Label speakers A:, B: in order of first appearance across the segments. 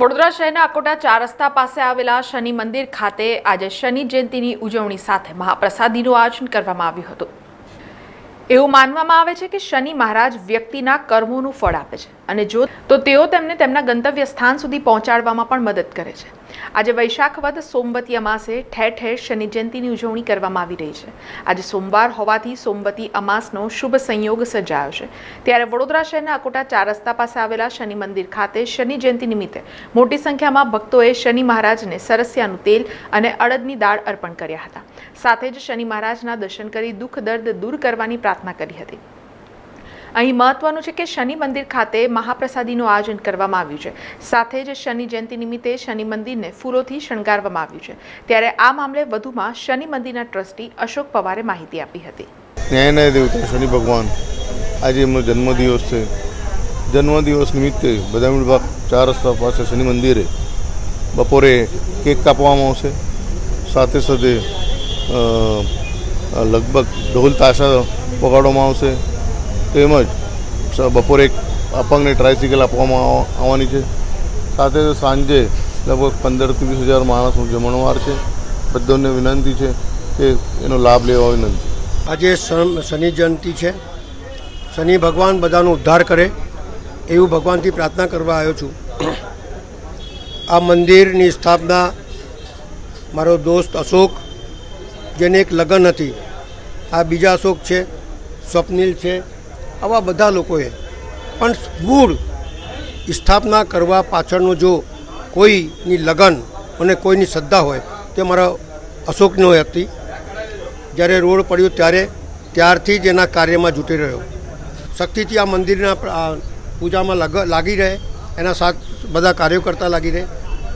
A: વડોદરા શહેરના અકોટા ચાર રસ્તા પાસે આવેલા શનિ મંદિર ખાતે આજે શનિ જયંતિની ઉજવણી સાથે મહાપ્રસાદીનું આયોજન કરવામાં આવ્યું હતું. એવું માનવામાં આવે છે કે શનિ મહારાજ વ્યક્તિના કર્મોનું ફળ આપે છે અને જો તો તેઓ તેમને તેમના ગંતવ્ય સ્થાન સુધી પહોંચાડવામાં પણ મદદ કરે છે. આજે વૈશાખ વદ સોમવતી અમાસે ઠેર ઠેર શનિ જયંતિની ઉજવણી કરવામાં આવી રહી છે. આજે સોમવાર હોવાથી સોમવતી અમાસનો શુભ સંયોગ સર્જાયો છે. ત્યારે વડોદરા શહેરના અકોટા ચાર રસ્તા પાસે આવેલા શનિ મંદિર ખાતે શનિ જયંતિ નિમિત્તે મોટી સંખ્યામાં ભક્તોએ શનિ મહારાજને સરસિયાનું તેલ અને અડદની દાળ અર્પણ કર્યા હતા. સાથે જ શનિ મહારાજના દર્શન કરી દુઃખ દર્દ દૂર કરવાની પ્રાર્થના કરી હતી. અહીં મહત્વનું છે કે શનિ મંદિર ખાતે મહાપ્રસાદીનું આયોજન કરવામાં આવ્યું છે. સાથે જ શનિ જયંતિ નિમિત્તે શનિ મંદિરને ફૂલોથી શણગારવામાં આવ્યું છે. ત્યારે આ મામલે વધુમાં શનિ મંદિરના ટ્રસ્ટી અશોક પવારે માહિતી આપી હતી.
B: ન્યાયના દેવતા શનિ ભગવાન, આજે એમનો જન્મદિવસ છે. જન્મદિવસ નિમિત્તે બધા વિભાગ ચાર રસ્તા પાસે શનિ મંદિરે બપોરે કેક કાપવામાં આવશે. સાથે સાથે લગભગ ઢોલ તાશા વગાડવામાં આવશે. તેમજ બપોરે એક અપંગને ટ્રાયસિકલ આપવામાં આવવાની છે. સાથે સાંજે લગભગ પંદરથી વીસ હજાર માણસનું જમણવાર છે. બધાને વિનંતી છે કે એનો લાભ લેવા વિનંતી.
C: આજે શન- જયંતિ છે. શનિ ભગવાન બધાનો ઉદ્ધાર કરે એવું ભગવાનથી પ્રાર્થના કરવા આવ્યો છું. આ મંદિરની સ્થાપના મારો દોસ્ત અશોક, જેને એક લગ્ન હતી. આ બીજા અશોક છે, સ્વપ્નિલ છે આવા બધા લોકોએ. પણ મૂળ સ્થાપના કરવા પાછળનો જો કોઈની લગન અને કોઈની શ્રદ્ધા હોય, તે મારા અશોકનો હતી. જ્યારે રોડ પડ્યો ત્યારે, ત્યારથી જ એના કાર્યમાં જૂટી રહ્યો. શક્તિથી આ મંદિરના પૂજામાં લગ, લાગી રહે, એના સાથ બધા કાર્યો કરતા લાગી રહે.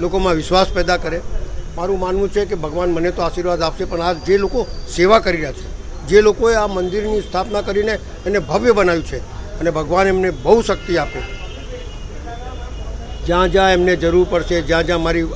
C: લોકોમાં વિશ્વાસ પેદા કરે. મારું માનવું છે કે ભગવાન મને તો આશીર્વાદ આપશે, પણ આ જે લોકો સેવા કરી રહ્યા છે જે લોકોએ આ મંદિરની સ્થાપના કરીને એને ભવ્ય બનાવ્યું છે અને ભગવાન એમને બહુ શક્તિ આપે. જ્યાં જ્યાં એમને જરૂર પડશે, જ્યાં જ્યાં મારી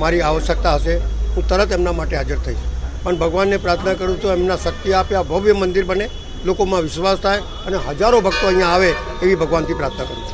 C: મારી આવશ્યકતા હશે, હું તરત એમના માટે હાજર થઈશ. પણ ભગવાનને પ્રાર્થના કરું તો એમના શક્તિ આપે, આ ભવ્ય મંદિર બને, લોકોમાં વિશ્વાસ થાય અને હજારો ભક્તો અહીંયા આવે એવી ભગવાનથી પ્રાર્થના કરું છું.